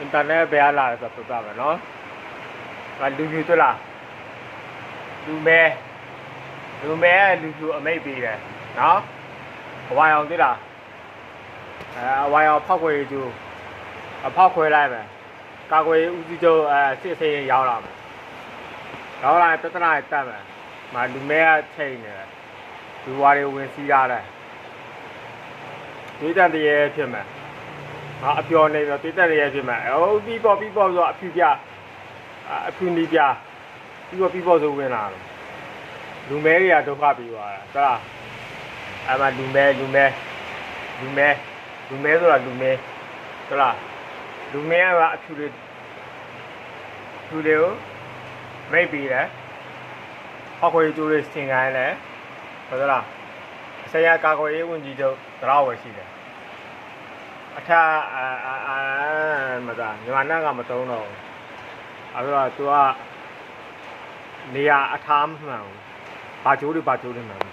အင်တာနက်ဘယ်လာလဲဆိုတော့ပြပါမယ်နော်ငါလူပြူတွေ့လားလူမဲလူမဲကလူပြူအမိတ်ပေးတယ်နော်အဝိုင်အောင်တွေ့လားအဲအဝိုင်အောင်ဖောက်ခွေကျူအဖောက်ခွေလိုက်မယ်ကာကွယ်ဦးစီးချုပ်အဲစစ်ဆေးရင်ရောက်လာမယ်ရောက်လာရင်ပြဿနာတက်မယ်မလူမဲကချိန်နေတယ်လူဝါတွေဝင်စီးရတယ်ဒီတန်တရေဖြစ်မယ် ငါအပျော်နေတော့တိတက်ရရဲ့ဖြစ်မှာဟိုပြီးပေါ့ပြီးပေါ့ဆိုအဖြူပြအဖြူနီးပြပြီးပေါ့ပြီးပေါ့ဆိုဝင်လာတယ်လူမဲတွေကဒုက္ခပြီးသွားတာသလားအဲ့မှာလူမဲလူမဲလူမဲလူမဲဆိုတာလူမဲသလားလူမဲကအဖြူတွေဖြူတွေကိုမိတ်ပြီးတယ်ဟောက်ခွေကျိုးလေးစင်ကိုင်းလဲဟုတ်သလားဆရာကာကွယ်ရေးဝန်ကြီးချုပ်တရားဝယ်ရှိတယ် အထအာအာအာမသာမြန်မာနိုင်ငံကမတုံးတော့ဘူးအဲ့တော့ तू ကနေရာအထားမမှန်ဘူးဘာကျိုးတွေဘာကျိုးတွေမှန်ဘူး